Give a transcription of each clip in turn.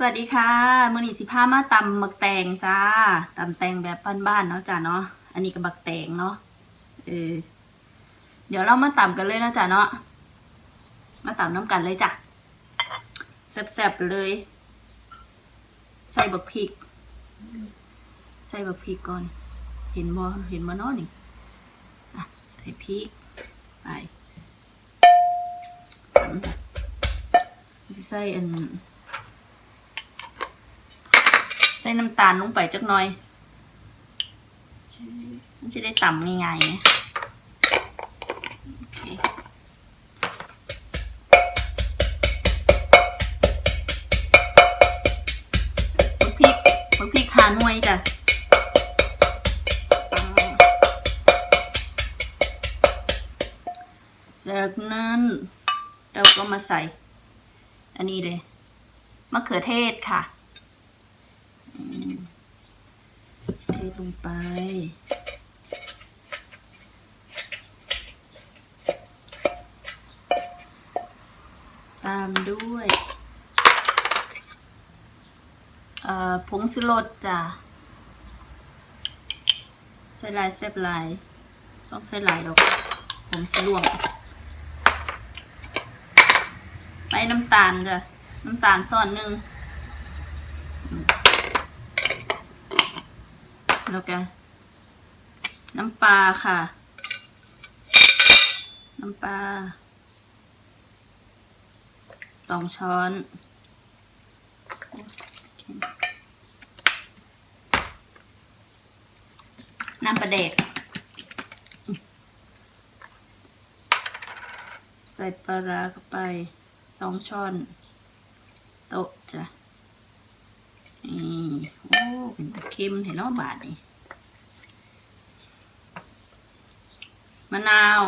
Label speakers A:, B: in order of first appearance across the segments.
A: สวัสดีค่ะมือนีสิพามาตำหมักแตงจ้าตำแตงแบบบ้านๆเนาะจ้าเนาะอันนี้ก็บักแตงเนาะเออเดี๋ยวเรามาตำกันเลยนะจ้าเนาะมาตำน้ำกันเลยจ้ะแซ่บๆเลย ใส่บักพริก ใส่บักพริกก่อน เห็นบ่เห็นบ่เนาะนี่อะใส่พริกไปใส่อัน ใส่น้ำตาลลงไปจักหน่อย มันจะได้ต่ำง่ายๆพริกพริกหาหน่วยจ้ะจากนั้นเราก็มาใส่ อันนี้เลยมะเขือเทศค่ะ เท ลงไปตามด้วยผงสุรสจ้ะใส่ลายแซบลาย ต้องใส่ลายดอกผงสุรวง ไปน้ำตาลจ้ะน้ำตาลซ่อนหนึ่ง แล้วก็น้ำปลาค่ะ น้ำปลาสองช้อนน้ำปลาเด็กใส่ปลาร้าเข้าไปสองช้อน โต๊ะจ้ะ นี่โอ้เป็นตะเค็มเห็นเนาะบาทนี่มะนาว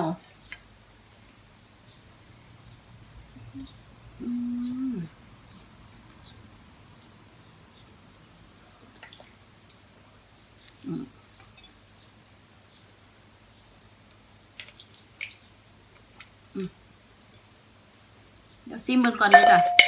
A: เดี๋ยวซิมเบิ่งก่อนเลยจ้ะ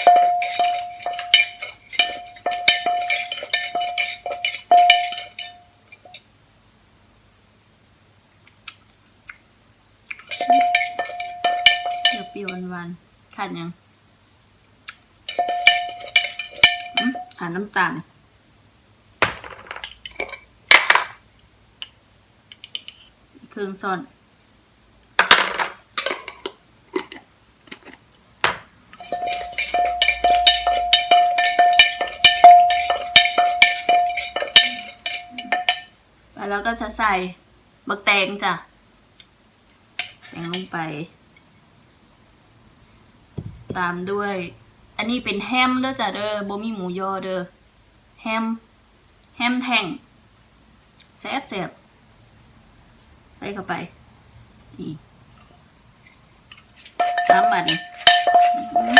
A: เดี๋ยวปรี้ยววานๆขาดยังอืมขาดน้ำตาลเครื่องซ่อนแล้วก็จะใส่บักแตงจ้ะ แทงลงไป ตามด้วย อันนี้เป็นแฮมเด้อจ้ะเด้อบ่มีหมูยอเด้อแฮม แฮมแท่งแซ่บแซ่บใส่เข้าไปนี่ตามบันอื้อหือ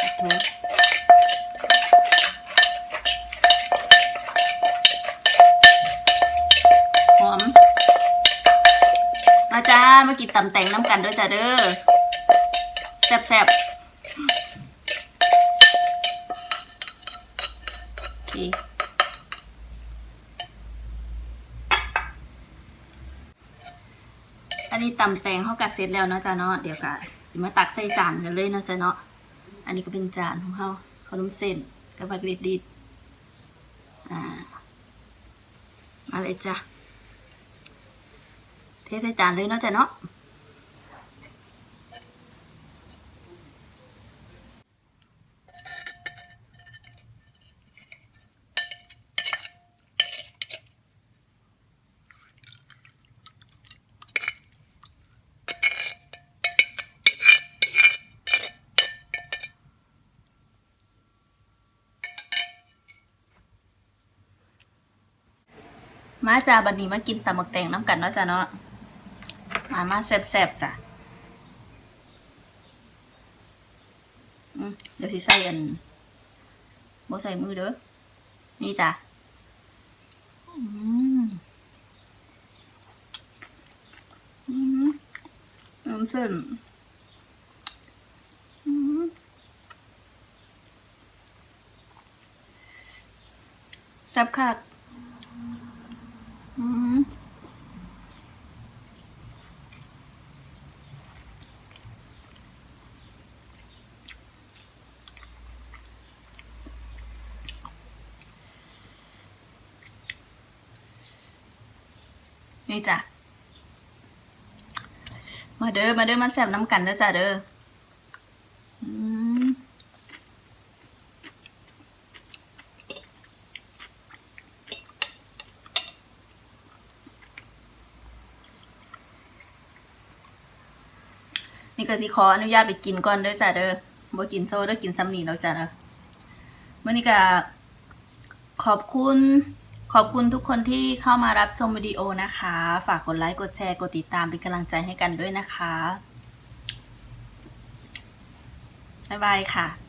A: โอเคหอม มามากินตำแตงน้ำกันด้วยจ้ะเด้อแซ่บแซ่บโอเคอันนี้ตำแตงเขากัดเสร็จแล้วเนาะจ้ะเนาะเดี๋ยวกะมาตักใส่จานกันเลยเนาะจ้ะเนาะอันนี้ก็เป็นจานของเขาขนมเส้นกับผักดิบดิบอ่ามาเลยจ้ะ ใส่จานเลยเนาะจ้ะเนาะมาจ้าบันนี้มากินตำบักแตงน้ำกันเนาะจ้ะเนาะ มามาแซ่บๆจ้ะเดี๋ยวสีใส่อันโบใส่มือเด้อ นี่จ้ะอืน้ำเส้มแซ่บคัก นี่จ้ะ มาเด้อ มาเด้อ มาแซบน้ำกันเด้อจ้ะเด้อนี่ก็สิขออนุญาตไปกินก่อนเด้อจ้ะเด้อบ่กินโซ่เด้อกินซ้ำนี่แล้วจ้ะเด้อมื้อนี้ก็ขอบคุณ ขอบคุณทุกคนที่เข้ามารับชมวิดีโอนะคะ ฝากกดไลค์ กดแชร์ กดติดตามเป็นกำลังใจให้กันด้วยนะคะ บ๊ายบายค่ะ